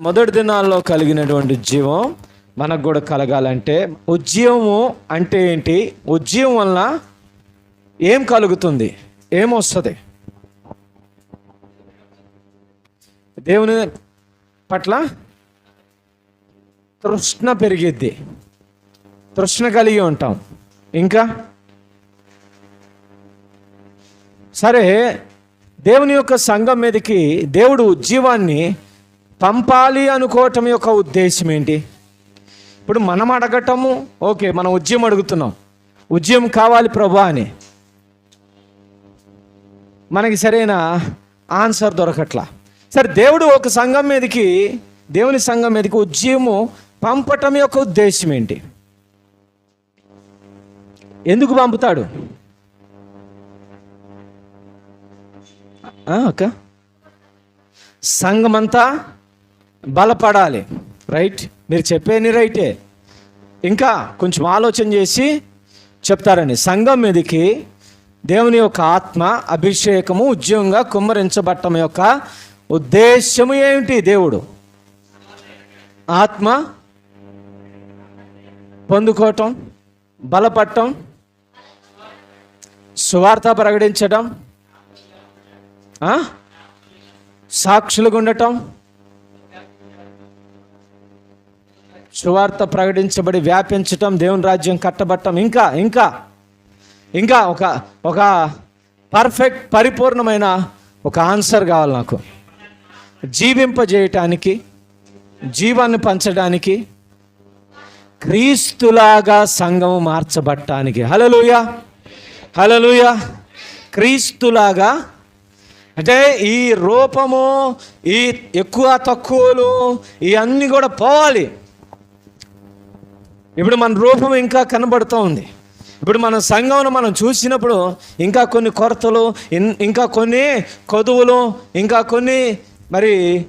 మొదటి దినాల్లో కలిగినటువంటి జీవం మనకు కూడా కలగాలంటే ఉద్యమము అంటే ఏంటి? ఉద్యమం వలన ఏం కలుగుతుంది? ఏమొస్తుంది? దేవుని పట్ల తృష్ణ పెరిగిద్ది. తృష్ణ కలిగి ఉంటాం. ఇంకా? సరే దేవుని యొక్క సంఘం మీదకి దేవుడు ఉజ్జీవాన్ని పంపాలి అనుకోవటం యొక్క ఉద్దేశం ఏంటి? ఇప్పుడు మనం అడగటము ఓకే మనం ఉద్యమం అడుగుతున్నాం. ఉద్యమం కావాలి ప్రభా అని. మనకి సరైన ఆన్సర్ దొరకట్లా. సరే దేవుడు ఒక సంఘం మీదకి దేవుని సంఘం మీదకి ఉద్యమము పంపటం యొక్క ఉద్దేశం ఏంటి? ఎందుకు పంపుతాడు? అక్క. సంఘమంతా బలపడాలి. రైట్ మీరు చెప్పేని రైటే. ఇంకా కొంచెం ఆలోచన చేసి చెప్తారని. సంఘం మీదకి దేవుని యొక్క ఆత్మ అభిషేకము ఉద్యోగంగా కుమ్మరించబట్టం యొక్క ఉద్దేశము ఏమిటి దేవుడు? ఆత్మ పొందుకోవటం బలపడటం సువార్త ప్రకటించడం ఆ? సాక్షులుగా ఉండటం సువార్త ప్రకటించబడి వ్యాపించటం దేవుని రాజ్యం కట్టబట్టం ఇంకా ఇంకా ఇంకా ఒక ఒక పర్ఫెక్ట్ పరిపూర్ణమైన ఒక ఆన్సర్ కావాలి నాకు. జీవింపజేయటానికి జీవాన్ని పంచడానికి క్రీస్తులాగా సంఘము మార్చబట్టానికి హలలుయ హలలుయ క్రీస్తులాగా అంటే ఈ రూపము ఈ ఎక్కువ తక్కువలు ఇవన్నీ కూడా పోవాలి. ఇప్పుడు మన రూపం ఇంకా కనబడుతూ ఉంది. ఇప్పుడు మన సంఘంలో మనం చూసినప్పుడు ఇంకా కొన్ని కొరతలు ఇన్- ఇంకా కొన్ని కొదువులు ఇంకా కొన్ని మరి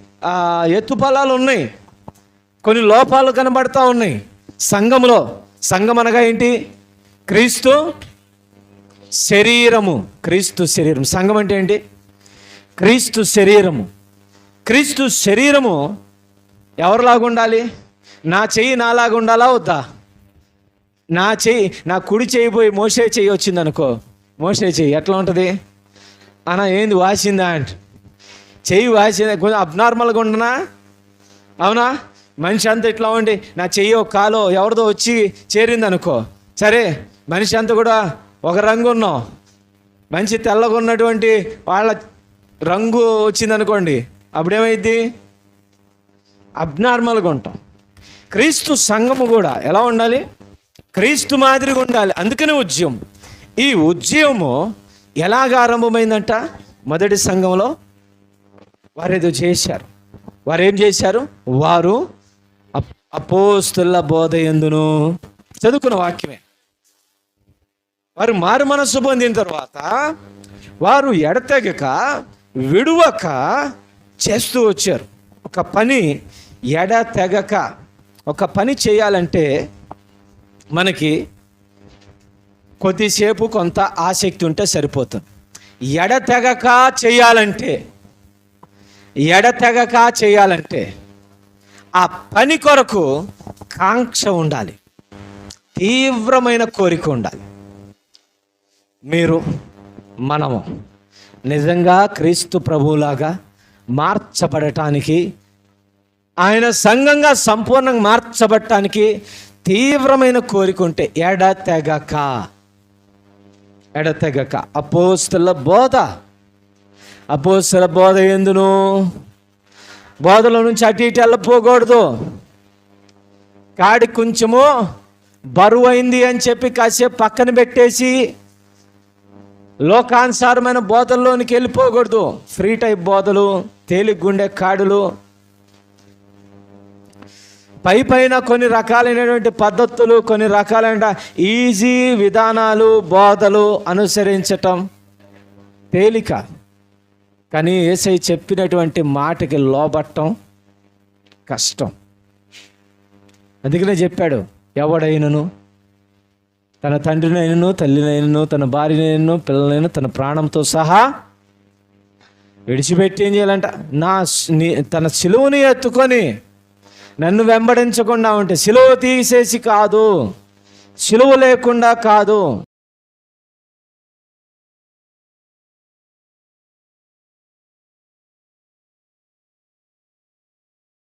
ఎత్తుపలాలు ఉన్నాయి. కొన్ని లోపాలు కనబడతా ఉన్నాయి. సంఘంలో సంఘం అనగా ఏంటి? క్రీస్తు శరీరము. క్రీస్తు శరీరం. సంఘం అంటే ఏంటి? క్రీస్తు శరీరము. క్రీస్తు శరీరము ఎవరిలాగా ఉండాలి నా చెయ్యి నాలాగా ఉండాలా వద్దా? నా చెయ్యి నా కుడి చెయ్యి పోయి మోసే చెయ్యి వచ్చింది అనుకో మోసే చెయ్యి ఎట్లా ఉంటుంది? అన్న ఏంది వాసిందా అంట. చెయ్యి వాసింది? కొంచెం అబ్నార్మల్గా ఉండనా? అవునా? మనిషి అంతా ఇట్లా ఉండి నా చెయ్యి ఒక కాలో ఎవరిదో వచ్చి చేరింది అనుకో సరే మనిషి అంతా కూడా ఒక రంగు ఉన్నాం. మంచి తెల్లగా ఉన్నటువంటి వాళ్ళ రంగు వచ్చింది అనుకోండి అప్పుడేమైద్ది అబ్నార్మల్గా ఉంటాం. క్రీస్తు సంఘము కూడా ఎలా ఉండాలి? క్రీస్తు మాదిరిగా ఉండాలి. అందుకనే ఉద్యమం. ఈ ఉద్యమము ఎలాగ ఆరంభమైందంట? మొదటి సంఘంలో వారు ఏదో చేశారు. వారు ఏం చేశారు? వారు అప్- అపోస్తుల బోధ ఎందును? చదువుకున్న వాక్యమే. వారు మారు మనస్సు పొందిన తర్వాత వారు ఎడతెగక విడువక చేస్తూ వచ్చారు. ఒక పని ఎడతెగక ఒక పని చేయాలంటే మనకి కొద్దిసేపు కొంత ఆసక్తి ఉంటే సరిపోతుంది. ఎడతెగక చేయాలంటే ఎడతెగక చేయాలంటే ఆ పని కొరకు కాంక్ష ఉండాలి. తీవ్రమైన కోరిక ఉండాలి. మీరు మనము నిజంగా క్రీస్తు ప్రభువులాగా మార్చబడటానికి ఆయన సంఘంగా సంపూర్ణంగా మార్చబడటానికి తీవ్రమైన కోరిక ఉంటే ఎడతెగక ఎడతెగక అపోస్తుల బోధ. అపోస్తుల బోధ ఎందును? బోధలో నుంచి అటు ఇటు వెళ్ళపోకూడదు. కాడి కొంచెము బరువు అయింది అని చెప్పి కాసేపు పక్కన పెట్టేసి లోకానుసారమైన బోధల్లోనికి వెళ్ళిపోకూడదు. ఫ్రీ టైప్ బోధలు తేలిగ్గుండే కాడులు పై పైన కొన్ని రకాలైనటువంటి పద్ధతులు కొన్ని రకాలైన ఈజీ విధానాలు బోధలు అనుసరించటం తేలిక. కానీ ఏసై చెప్పినటువంటి మాటకి లోబట్టం కష్టం. అందుకనే చెప్పాడు ఎవడైనను? తన తండ్రినైనను తల్లినైనను తన భార్యనైనను పిల్లలైన తన ప్రాణంతో సహా విడిచిపెట్టి ఏం చేయాలంట? నా నీ- తన సిలువుని ఎత్తుకొని నన్ను వెంబడించకుండా ఉంటే సిలువ తీసేసి కాదు సిలువ లేకుండా కాదు.